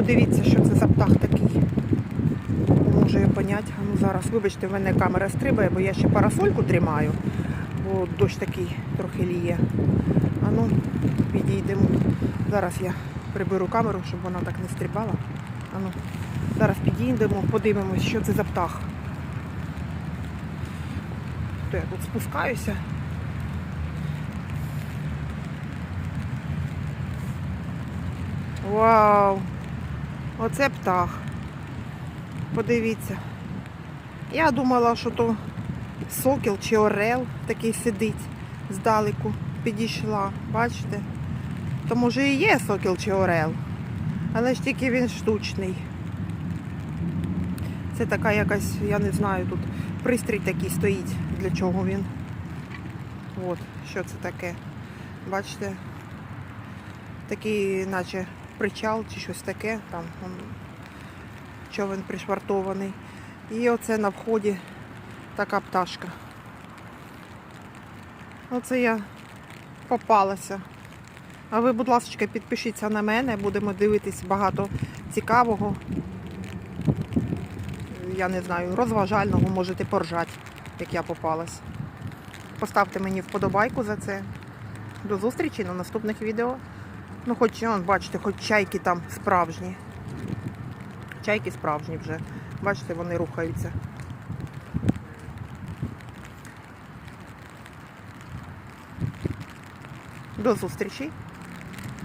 подивіться, що це за птах такий. Не можу я поняти. Ну зараз, вибачте, в мене камера стрибає, бо я ще парасольку тримаю, бо дощ такий трохи ліє. А ну, підійдемо. Зараз я приберу камеру, щоб вона так не стрибала. А ну, зараз підійдемо, подивимось, що це за птах. То я тут спускаюся. Вау! Оце птах. Подивіться. Я думала, що то сокіл чи орел такий сидить здалеку. Підійшла. Бачите? То може і є сокіл чи орел. Але ж тільки він штучний. Це така якась, я не знаю, тут пристрій такий стоїть. Для чого він. От, що це таке. Бачите? Такий, наче причал чи щось таке, там човен пришвартований. І оце на вході така пташка. Оце я попалася. А ви, будь ласка, підпишіться на мене, будемо дивитись багато цікавого. Я не знаю, розважального можете поржати, як я попалась. Поставте мені вподобайку за це. До зустрічі на наступних відео. Ну, хоч, он, бачите, хоч чайки там справжні. Чайки справжні вже. Бачите, вони рухаються. До зустрічі!